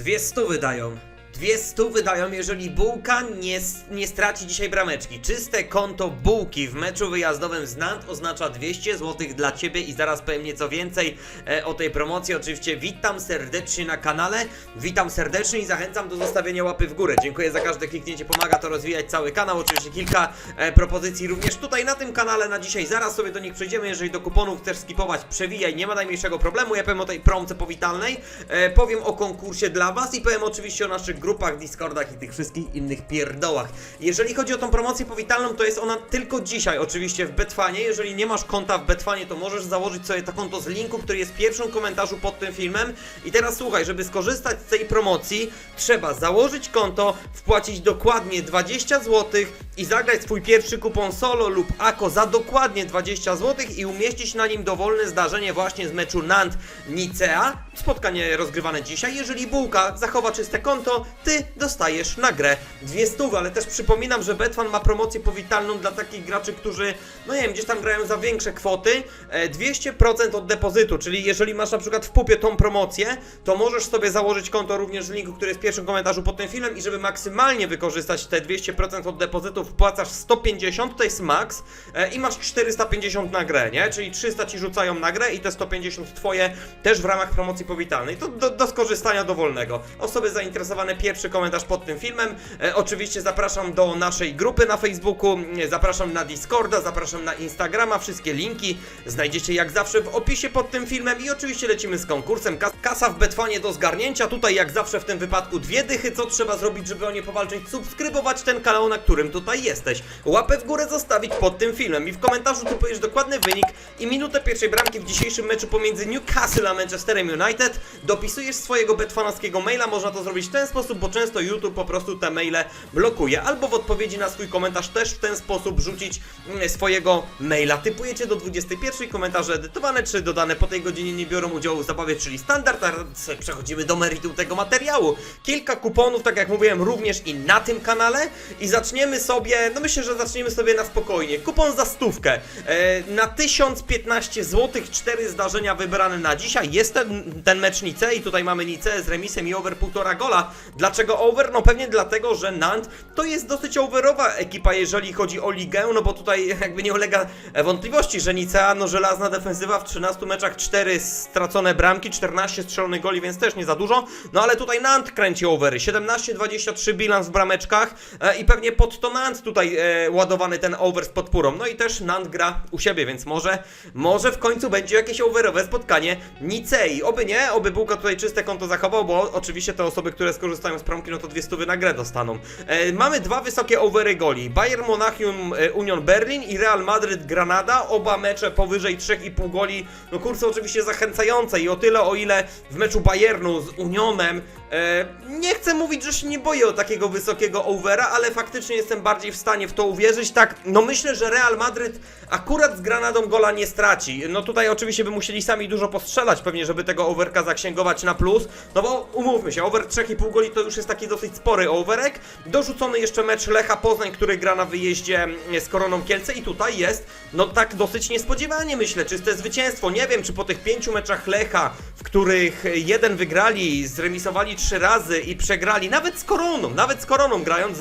Dwie stu wydają. Dwie stu wydają, jeżeli Bułka nie, nie straci dzisiaj brameczki. Czyste konto Bułki w meczu wyjazdowym z Nant oznacza 200 zł dla Ciebie i zaraz powiem nieco więcej e, o tej promocji. Oczywiście witam serdecznie na kanale, witam serdecznie i zachęcam do zostawienia łapy w górę. Dziękuję za każde kliknięcie, pomaga to rozwijać cały kanał. Oczywiście kilka e, propozycji również tutaj na tym kanale na dzisiaj. Zaraz sobie do nich przejdziemy. Jeżeli do kuponów chcesz skipować, przewijaj, nie ma najmniejszego problemu. Ja powiem o tej promce powitalnej, e, powiem o konkursie dla Was i powiem oczywiście o naszych grupach, Discordach i tych wszystkich innych pierdołach. Jeżeli chodzi o tą promocję powitalną, to jest ona tylko dzisiaj oczywiście w Betfanie. Jeżeli nie masz konta w Betfanie, to możesz założyć sobie to konto z linku, który jest w pierwszym komentarzu pod tym filmem. I teraz słuchaj, żeby skorzystać z tej promocji, trzeba założyć konto, wpłacić dokładnie 20 zł i zagrać swój pierwszy kupon solo lub ako za dokładnie 20 zł i umieścić na nim dowolne zdarzenie właśnie z meczu Nant-Nicea. Spotkanie rozgrywane dzisiaj. Jeżeli Bułka zachowa czyste konto, ty dostajesz na grę dwie stówy, ale też przypominam, że Betfan ma promocję powitalną dla takich graczy, którzy, no nie wiem, gdzieś tam grają za większe kwoty. E, 200% od depozytu, czyli jeżeli masz na przykład w pupie tą promocję, to możesz sobie założyć konto również z linku, który jest w pierwszym komentarzu pod tym filmem i żeby maksymalnie wykorzystać te 200% od depozytu, wpłacasz 150, to jest max e, i masz 450 na grę, nie? Czyli 300 ci rzucają na grę i te 150 twoje też w ramach promocji powitalnej. To do, do skorzystania dowolnego. Osoby zainteresowane, pierwszy komentarz pod tym filmem. E, oczywiście zapraszam do naszej grupy na Facebooku, e, zapraszam na Discorda, zapraszam na Instagrama. Wszystkie linki znajdziecie jak zawsze w opisie pod tym filmem i oczywiście lecimy z konkursem. Kas kasa w Betfanie do zgarnięcia. Tutaj jak zawsze w tym wypadku dwie dychy. Co trzeba zrobić, żeby o nie powalczyć? Subskrybować ten kanał, na którym tutaj jesteś. Łapę w górę zostawić pod tym filmem i w komentarzu typujesz dokładny wynik i minutę pierwszej bramki w dzisiejszym meczu pomiędzy Newcastle a Manchesterem United. Dopisujesz swojego betfanowskiego maila. Można to zrobić w ten sposób, bo często YouTube po prostu te maile blokuje. Albo w odpowiedzi na swój komentarz też w ten sposób rzucić mm, swojego maila. Typujecie do 21 komentarze edytowane czy dodane po tej godzinie nie biorą udziału w zabawie, czyli standard. A przechodzimy do meritum tego materiału. Kilka kuponów, tak jak mówiłem, również i na tym kanale. I zaczniemy sobie, no myślę, że zaczniemy sobie na spokojnie. Kupon za stówkę. E, na 1015 zł, cztery zdarzenia wybrane na dzisiaj. Jest ten, ten mecz Nice i tutaj mamy Nice z remisem i over 1,5 gola. Dlaczego over? No pewnie dlatego, że Nant to jest dosyć overowa ekipa, jeżeli chodzi o ligę, no bo tutaj jakby nie ulega wątpliwości, że Nicea, no żelazna defensywa w 13 meczach 4 stracone bramki, 14 strzelonych goli, więc też nie za dużo. No ale tutaj Nant kręci overy. 17-23 bilans w brameczkach e, i pewnie pod to Nant tutaj e, ładowany ten over z podpórą. No i też Nant gra u siebie, więc może, może w końcu będzie jakieś overowe spotkanie Nicei. Oby nie, oby Bułka tutaj czyste konto zachował, bo oczywiście te osoby, które skorzystają z promki, no to dwie stówy na grę dostaną. E, mamy dwa wysokie overy goli. Bayern Monachium e, Union Berlin i Real Madrid Granada. Oba mecze powyżej 3,5 goli. No kursy oczywiście zachęcające i o tyle o ile w meczu Bayernu z Unionem e, nie chcę mówić, że się nie boję o takiego wysokiego overa, ale faktycznie jestem bardziej w stanie w to uwierzyć. Tak, no myślę, że Real Madrid akurat z Granadą gola nie straci. No tutaj oczywiście by musieli sami dużo postrzelać pewnie, żeby tego overka zaksięgować na plus. No bo umówmy się, over 3,5 goli to już jest taki dosyć spory overek. Dorzucony jeszcze mecz Lecha Poznań, który gra na wyjeździe mm, z Koroną Kielce i tutaj jest, no tak dosyć niespodziewanie myślę, czyste zwycięstwo. Nie wiem, czy po tych pięciu meczach Lecha, w których jeden wygrali, zremisowali trzy razy i przegrali, nawet z Koroną, nawet z Koroną grając,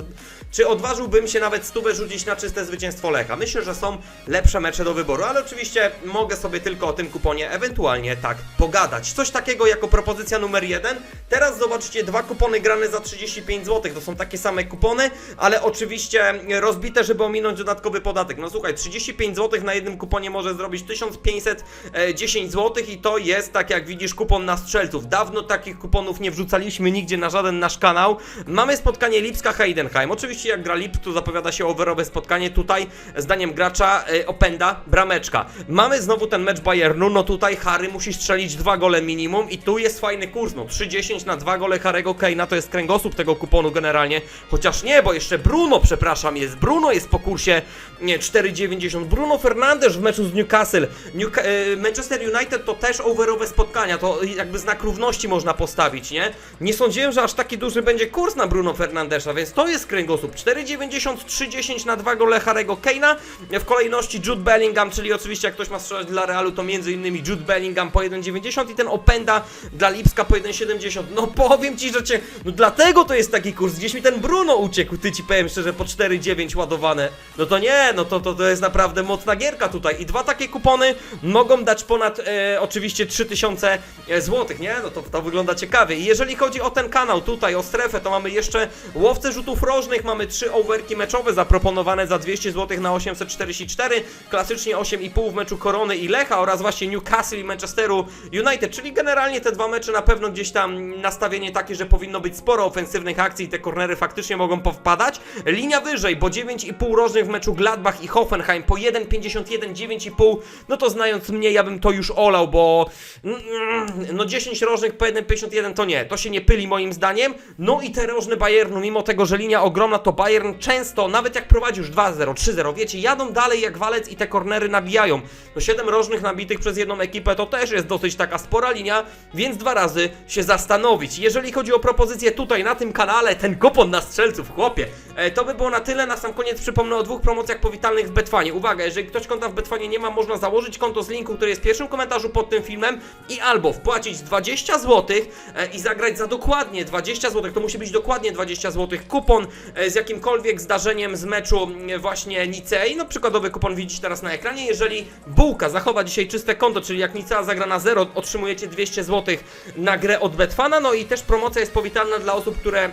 czy odważyłbym się nawet stówę rzucić na czyste zwycięstwo Lecha? Myślę, że są lepsze mecze do wyboru, ale oczywiście mogę sobie tylko o tym kuponie ewentualnie tak pogadać. Coś takiego jako propozycja numer jeden. Teraz zobaczcie dwa kupony grane za 35 zł. To są takie same kupony, ale oczywiście rozbite, żeby ominąć dodatkowy podatek. No słuchaj, 35 zł na jednym kuponie może zrobić 1510 zł i to jest, tak jak widzisz, kupon na strzelców. Dawno takich kuponów nie wrzucaliśmy nigdzie na żaden nasz kanał. Mamy spotkanie Lipska-Heidenheim. Oczywiście jak gra Lip, to zapowiada się overowe spotkanie. Tutaj, zdaniem gracza, e, opęda brameczka. Mamy znowu ten mecz Bayernu. No tutaj Harry musi strzelić dwa gole minimum i tu jest fajny kurs. No 3,10 na dwa gole Harry'ego Kane'a to jest kręgosłup tego kuponu generalnie. Chociaż nie, bo jeszcze Bruno, przepraszam, jest. Bruno jest po kursie nie, 4,90. Bruno Fernandes w meczu z Newcastle. Newca e, Manchester United to też overowe spotkania. To jakby znak równości można postawić, nie? Nie sądziłem, że aż taki duży będzie kurs na Bruno Fernandesza, więc to jest kręgosłup. Osób. 4,90, 3,10 na dwa gole Harego Kane'a. W kolejności Jude Bellingham, czyli oczywiście jak ktoś ma strzelać dla Realu, to między innymi Jude Bellingham po 1,90 i ten Openda dla Lipska po 1,70. No powiem ci, że cię... No dlatego to jest taki kurs. Gdzieś mi ten Bruno uciekł, ty ci powiem szczerze, po 4,9 ładowane. No to nie, no to, to, to jest naprawdę mocna gierka tutaj. I dwa takie kupony mogą dać ponad e, oczywiście 3000 złotych, nie? No to, to wygląda ciekawie. I jeżeli chodzi o ten kanał tutaj, o strefę, to mamy jeszcze łowcę rzutów rożnych, mamy trzy overki meczowe zaproponowane za 200 zł na 844, klasycznie 8,5 w meczu Korony i Lecha oraz właśnie Newcastle i Manchesteru United, czyli generalnie te dwa mecze na pewno gdzieś tam nastawienie takie, że powinno być sporo ofensywnych akcji i te kornery faktycznie mogą powpadać. Linia wyżej, bo 9,5 rożnych w meczu Gladbach i Hoffenheim po 1,51, 9,5, no to znając mnie, ja bym to już olał, bo mm, no 10 rożnych po 1,51 to nie, to się nie pyli moim zdaniem. No i te rożne Bayernu, mimo tego, że linia ogromna, to Bayern często, nawet jak prowadzi już 2-0, 3-0, wiecie, jadą dalej jak walec i te kornery nabijają. No 7 rożnych nabitych przez jedną ekipę to też jest dosyć taka spora linia, więc dwa razy się zastanowić. Jeżeli chodzi o propozycje tutaj na tym kanale, ten kupon na strzelców, chłopie, e, to by było na tyle. Na sam koniec przypomnę o dwóch promocjach powitalnych w Betfanie. Uwaga, jeżeli ktoś konta w Betfanie nie ma, można założyć konto z linku, który jest w pierwszym komentarzu pod tym filmem i albo wpłacić 20 zł e, i zagrać za dokładnie 20 zł, to musi być dokładnie 20 zł kupon e, z jakimkolwiek zdarzeniem z meczu e, właśnie Nicei. No przykładowy kupon widzicie teraz na ekranie. Jeżeli Bułka zachowa dzisiaj czyste konto, czyli jak Nicea zagra na 0, otrzymujecie 200 zł na grę od Betfana. No i też promocja jest powitalna dla osób, które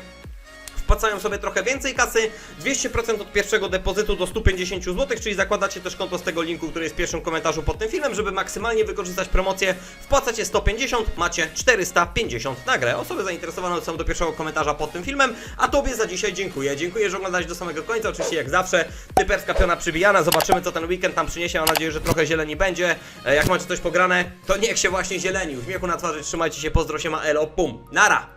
wpłacają sobie trochę więcej kasy, 200% od pierwszego depozytu do 150 zł, czyli zakładacie też konto z tego linku, który jest w pierwszym komentarzu pod tym filmem, żeby maksymalnie wykorzystać promocję. Wpłacacie 150, macie 450 na grę. Osoby zainteresowane są do pierwszego komentarza pod tym filmem, a Tobie za dzisiaj dziękuję. Dziękuję, że oglądałeś do samego końca, oczywiście jak zawsze typerska piona przybijana, zobaczymy co ten weekend tam przyniesie, mam nadzieję, że trochę zieleni będzie. E, Jak macie coś pograne, to niech się właśnie zieleni. Uśmiechu na twarzy, trzymajcie się, pozdro się ma elo, pum, nara!